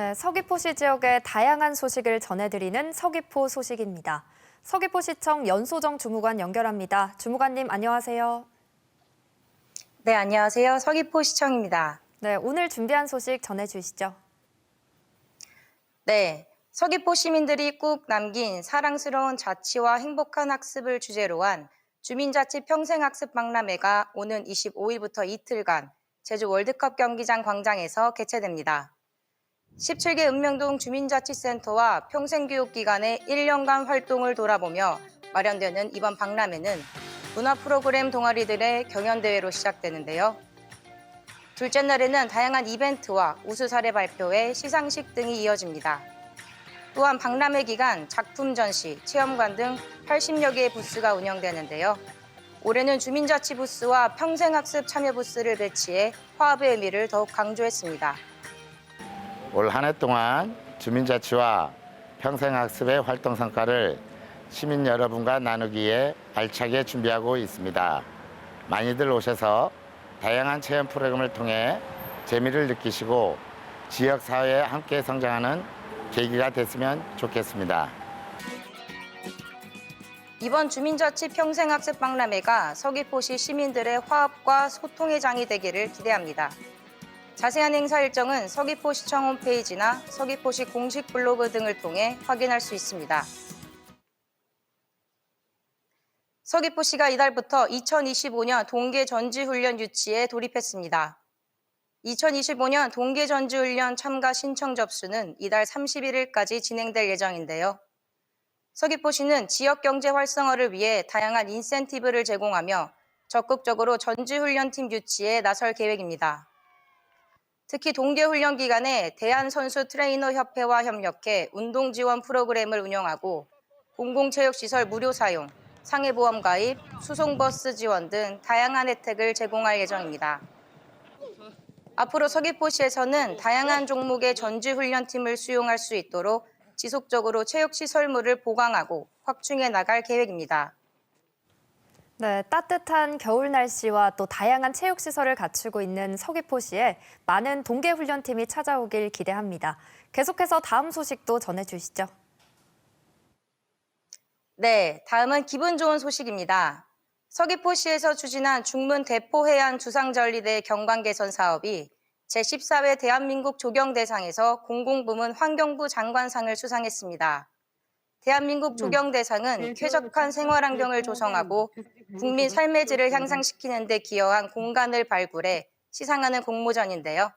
네, 서귀포시 지역의 다양한 소식을 전해드리는 서귀포 소식입니다. 서귀포시청 연소정 주무관 연결합니다. 주무관님 안녕하세요. 네, 안녕하세요. 서귀포시청입니다. 네, 오늘 준비한 소식 전해주시죠. 네, 서귀포 시민들이 꾹 남긴 사랑스러운 자치와 행복한 학습을 주제로 한 주민자치 평생학습 박람회가 오는 25일부터 이틀간 제주 월드컵 경기장 광장에서 개최됩니다. 17개 읍명동 주민자치센터와 평생교육기관의 1년간 활동을 돌아보며 마련되는 이번 박람회는 문화 프로그램 동아리들의 경연대회로 시작되는데요. 둘째 날에는 다양한 이벤트와 우수 사례 발표회, 시상식 등이 이어집니다. 또한 박람회 기간 작품 전시, 체험관 등 80여 개의 부스가 운영되는데요. 올해는 주민자치 부스와 평생학습 참여 부스를 배치해 화합의 의미를 더욱 강조했습니다. 올 한 해 동안 주민자치와 평생학습의 활동 성과를 시민 여러분과 나누기에 알차게 준비하고 있습니다. 많이들 오셔서 다양한 체험 프로그램을 통해 재미를 느끼시고 지역 사회에 함께 성장하는 계기가 됐으면 좋겠습니다. 이번 주민자치 평생학습 박람회가 서귀포시 시민들의 화합과 소통의 장이 되기를 기대합니다. 자세한 행사 일정은 서귀포시청 홈페이지나 서귀포시 공식 블로그 등을 통해 확인할 수 있습니다. 서귀포시가 이달부터 2025년 동계 전지훈련 유치에 돌입했습니다. 2025년 동계 전지훈련 참가 신청 접수는 이달 31일까지 진행될 예정인데요. 서귀포시는 지역 경제 활성화를 위해 다양한 인센티브를 제공하며 적극적으로 전지훈련팀 유치에 나설 계획입니다. 특히 동계훈련 기간에 대한선수 트레이너 협회와 협력해 운동 지원 프로그램을 운영하고 공공체육시설 무료 사용, 상해보험 가입, 수송버스 지원 등 다양한 혜택을 제공할 예정입니다. 앞으로 서귀포시에서는 다양한 종목의 전지훈련팀을 수용할 수 있도록 지속적으로 체육시설물을 보강하고 확충해 나갈 계획입니다. 네, 따뜻한 겨울 날씨와 또 다양한 체육 시설을 갖추고 있는 서귀포시에 많은 동계 훈련팀이 찾아오길 기대합니다. 계속해서 다음 소식도 전해 주시죠. 네, 다음은 기분 좋은 소식입니다. 서귀포시에서 추진한 중문 대포 해안 주상전리대 경관 개선 사업이 제14회 대한민국 조경대상에서 공공부문 환경부 장관상을 수상했습니다. 대한민국 조경 대상은 쾌적한 생활 환경을 조성하고 국민 삶의 질을 향상시키는 데 기여한 공간을 발굴해 시상하는 공모전인데요.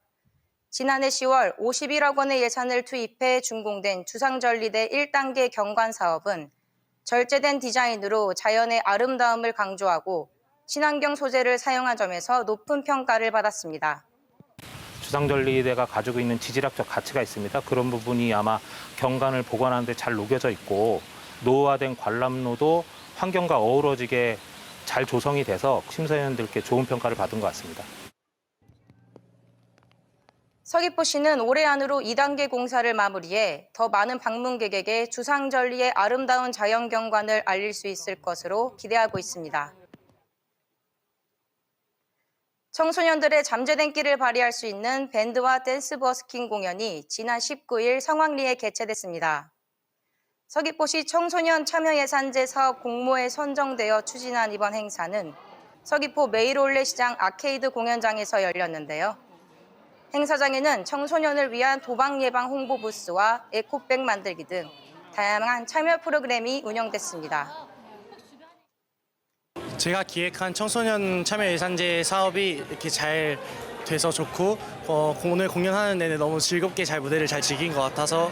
지난해 10월 51억 원의 예산을 투입해 준공된 주상전리대 1단계 경관 사업은 절제된 디자인으로 자연의 아름다움을 강조하고 친환경 소재를 사용한 점에서 높은 평가를 받았습니다. 주상전리대가 가지고 있는 지질학적 가치가 있습니다. 그런 부분이 아마 경관을 보관하는 데 잘 녹여져 있고 노후화된 관람로도 환경과 어우러지게 잘 조성이 돼서 심사위원들께 좋은 평가를 받은 것 같습니다. 서귀포시는 올해 안으로 2단계 공사를 마무리해 더 많은 방문객에게 주상절리의 아름다운 자연 경관을 알릴 수 있을 것으로 기대하고 있습니다. 청소년들의 잠재된 끼를 발휘할 수 있는 밴드와 댄스 버스킹 공연이 지난 19일 성황리에 개최됐습니다. 서귀포시 청소년 참여 예산제 사업 공모에 선정되어 추진한 이번 행사는 서귀포 메이롤레 시장 아케이드 공연장에서 열렸는데요. 행사장에는 청소년을 위한 도박 예방 홍보 부스와 에코백 만들기 등 다양한 참여 프로그램이 운영됐습니다. 제가 기획한 청소년 참여 예산제 사업이 이렇게 잘 돼서 좋고 어, 오늘 공연하는 내내 너무 즐겁게 잘 무대를 잘 즐긴 것 같아서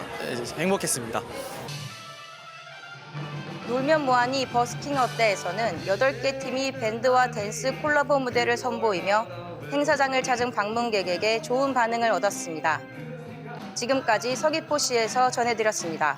행복했습니다. 놀면 뭐하니 버스킹 어때에서는 8개 팀이 밴드와 댄스 콜라보 무대를 선보이며 행사장을 찾은 방문객에게 좋은 반응을 얻었습니다. 지금까지 서귀포시에서 전해드렸습니다.